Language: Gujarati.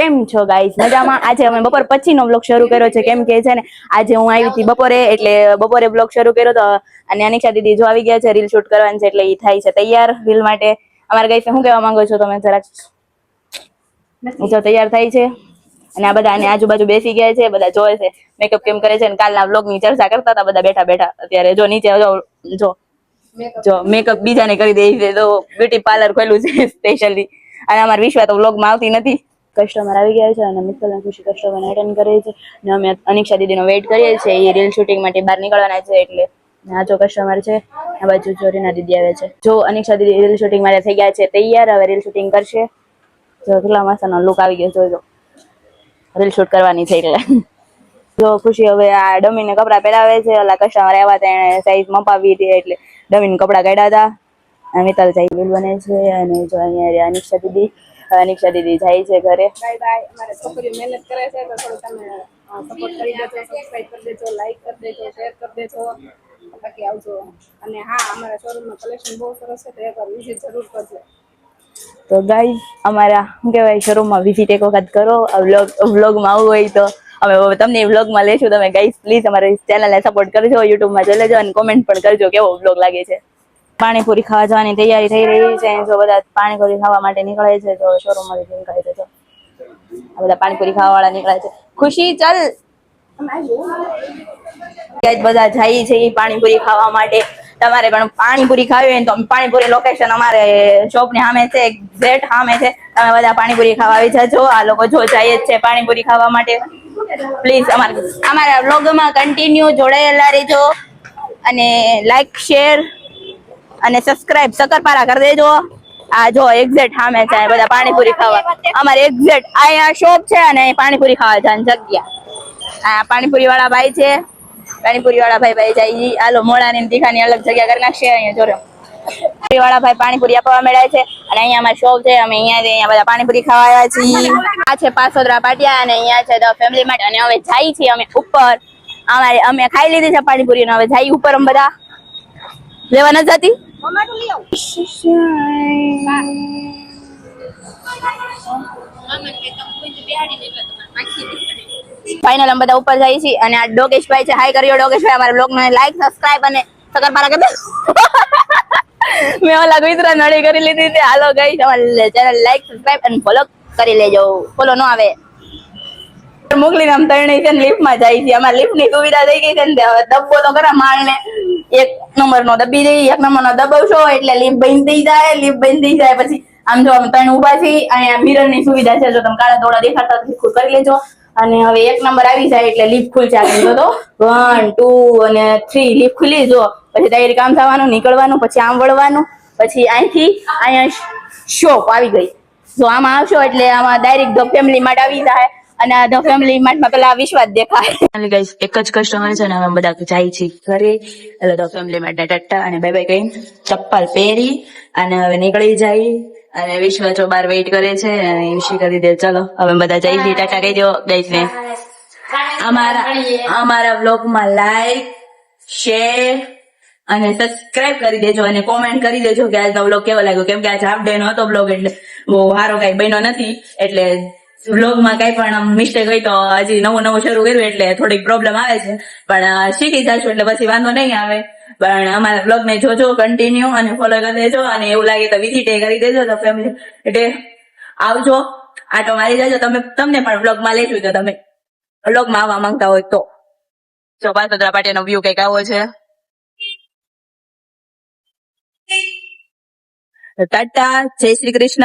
કેમ છો ગાઈઝ મજામાં? આજે અમે બપોર પછી નો બ્લોગ શરૂ કર્યો છે. કેમ કે છે ને આજે હું આવી હતી બપોરે એટલે બપોરે બ્લોગ શરૂ કર્યો તો અને અનિક્ષા દીદી જો આવી ગયા છે રીલ શૂટ કરવાની છે એટલે એ થાય છે તૈયાર રીલ માટે. અમારા ગાઈઝ શું કહેવા માંગો છો તમે જરાક? જો તૈયાર થાય છે અને આ બધા આની આજુબાજુ બેસી ગયા છે બધા જોવે છે મેકઅપ કેમ કરે છે અને કાલના vlog ની ચર્ચા કરતા હતા બધા બેઠા બેઠા. અત્યારે જો નીચે જો જો જો મેકઅપ બીજાને કરી દે તો બ્યુટી પાર્લર ખોલ્યું છે સ્પેશિયલી અને અમારા વિશ્વા તો વ્લોગમાં આવતી નથી. કસ્ટમર આવી ગયા છે અને મિત્તલ અને ખુશી કસ્ટમર અટેન્ડ કરે છે. અને અમે અનિક્ષા દીદીનો વેઇટ કરીએ છીએ. એ રીલ શૂટિંગ માટે બહાર નીકળવાના છે એટલે આ જો કસ્ટમર છે, આ બાજુ ચોરીના દીદી આવે છે. જો અનિક્ષા દીદી રીલ શૂટિંગ માટે થઈ ગયા છે, તૈયાર, હવે રીલ શૂટિંગ કરશે. જો કેટલા મસ્તનો લુક આવી ગયો જોજો રીલ શૂટ કરવાની છે એટલે. જો ખુશી હવે આ ડમીને કપડા પહેરાવે છે. ઓલા કસ્ટમર આવ્યા હતા, એને સાઈઝ મપાવી હતી એટલે ડમીને કપડા કાઢ્યા હતા. મિત્તલ જાય બિલ બને છે અને જો અહીંયા અનિક્ષા દીદી. અનિક્ષા દીદી જાય છે ઘરે. Bye bye. અમારે છોકરીઓ મહેનત કરે છે તો થોડું તમે સપોર્ટ કરી દેજો સબસ્ક્રાઇબ કરી દેજો લાઈક કરી દેજો શેર કરી દેજો. બાકી આવજો. અને હા અમારા શોરૂમમાં કલેક્શન બહુ સરસ છે તો એકવાર વિઝિટ જરૂર કરજો. તો ગાઈઝ અમારા શું કહેવાય શોરૂમમાં વિઝિટ એક વખત કરો. વ્લોગ વ્લોગમાં આવવું હોય તો અમે તમને વ્લોગમાં લેશું તમે ગાઈઝ પ્લીઝ અમારી ચેનલને સપોર્ટ કરજો યુટ્યુબમાં જોઈ લેજો અને કોમેન્ટ પણ કરજો કેવો વ્લોગ લાગે છે. પાણીપુરી ખાવા જવાની તૈયારી થઈ રહી છે. જો બધા પાણીપુરી ખાવા માટે નીકળે છે, તો શોરૂમમાંથી નીકળે છે, જો. આ બધા પાણીપુરી ખાવા વાળા નીકળે છે. ખુશી, ચાલ. બધા જાય છે પાણીપુરી ખાવા માટે. તમારે પણ પાણીપુરી ખાવી હોય તો પાણીપુરી લોકેશન અમારે શોપની સામે છે ઝેટ સામે છે. તમે બધા પાણીપુરી ખાવા આવી જજો. આ લોકો જો જાય જ છે પાણીપુરી ખાવા માટે. પ્લીઝ અમારા અમારા વ્લોગમાં કન્ટિન્યુ જોડાયેલા રહેજો. અને લાઈક શેર અને સબસ્ક્રાઇબ સકરપારા કરી દેજો. આ જો એક્ઝેક્ટ સામે છે, બધા પાણીપુરી ખાવા. અમારે એક્ઝેક્ટ અહીંયા શોપ છે અને પાણીપુરી ખાવા જવાની જગ્યા. આ પાણીપુરી વાળા ભાઈ છે. પાણીપુરી વાળા ભાઈ ભાઈ જાય આલો મોડા ની દીખાની અલગ જગ્યા કરી નાખશે, અહીંયા જોરો પાણીપુરી વાળા ભાઈ પાણીપુરી આપવા મળ્યા છે, અને અહીંયા અમારી શોપ છે, અમે અહીંયા અહીંયા બધા પાણીપુરી ખાવા આવ્યા આ છે પાસોદરા પાટિયા, અને અહીંયા છે ધ ફેમિલી માટે. અને હવે જાય છીએ અમે ઉપર. અમારે, અમે ખાઈ લીધી છે પાણીપુરી અને હવે જાય ઉપર અમે બધા. લેવા નથી જતી ફાઇનલ અમે બધા ઉપર જઈએ છીએ અને આ ડોગેશભાઈ છે. હાઈ કર્યો ડોકેશભાઈ અમારા બ્લોગ ને લાઈક સબસ્ક્રાઇબ અને સકરપારા કરી મેં ઓલા ગુજરાત નડી કરી લીધી હતી. હાલો ગઈ તમારે ચેનલ લાઈક સબસ્ક્રાઇબ અને ફોલો કરી લેજો. ફોલો ન આવે. મોકલીને આમ ત્રણેય છે ને લિફ્ટમાં જાય છે. અમારે લિફ્ટની સુવિધા થઈ ગઈ છે ને ડબ્બો તો કરા માણને. એક નંબર નો દબી દઈ એક નંબર નો દબાવશો એટલે લિફ્ટ બંધ થઈ જાય લિફ્ટ બંધ થઈ જાય. પછી આમ જો આમ ત્રણ ઊભા છે અહીંયા મિરરની સુવિધા છે, જો તમે કાળા દોડા દેખાતા ખુદ કરી લેજો. અને હવે એક નંબર આવી જાય એટલે લિફ્ટ ખુલશે આગળ જો તો વન ટુ અને થ્રી લિફ્ટ ખુલી, જો. પછી તૈયારી કામ થવાનું, નીકળવાનું, પછી આમ વળવાનું, પછી અહીંથી અહીંયા શોપ આવી ગઈ. જો આમાં આવશો એટલે આમાં ડાયરેક્ટ ફેમિલી માટે આવી જાય. અને ધ ફેમિલી માર્ટમાં પેલા વિશ્વાસ દેખાય. ગાઈસ એક જ કસ્ટમર છે ને અમે બધા જાય છે ઘરે. એટલે ધ ફેમિલી માટે ટટ્ટા અને બાય બાય કઈ ચપ્પલ પહેરી અને હવે નીકળી જાય. અને વિશ્વ જો બાર વેઇટ કરે છે અને ઈશી કરી દે. ચલો, હવે બધા જઈ છે ટાટા કહી દો ગાઈસ ને. અમારા અમારા બ્લોગમાં લાઈક શેર અને સબસ્ક્રાઇબ કરી દેજો અને કોમેન્ટ કરી દેજો કે આજનો બ્લોગ કેવો લાગ્યો? કેમ કે આજ હાફ ડે નો હતો બ્લોગ એટલે બહુ સારો કઈ બન્યો નથી. એટલે બ્લોગમાં કઈ પણ મિસ્ટેક હોય તો હજી નવું નવું શરૂ કર્યું એટલે થોડીક પ્રોબ્લેમ આવે છે. પણ શીખી જશું એટલે પછી વાંધો નહીં આવે. પણ અમારા બ્લોગ ને જોજો કન્ટિન્યુ અને ફોલો કરી દેજો અને એવું લાગે તો વિઝિટ કરી દેજો તો ફેમિલી એટલે આવજો. આટો મારી જાજો. તમે, તમને પણ બ્લોગમાં લેશું તો તમે. બ્લોગમાં આવવા માંગતા હોય તો. જો પાસોદરા પાટીનો વ્યૂ કંઈક આવો છે. ટાટા. જય શ્રી કૃષ્ણ.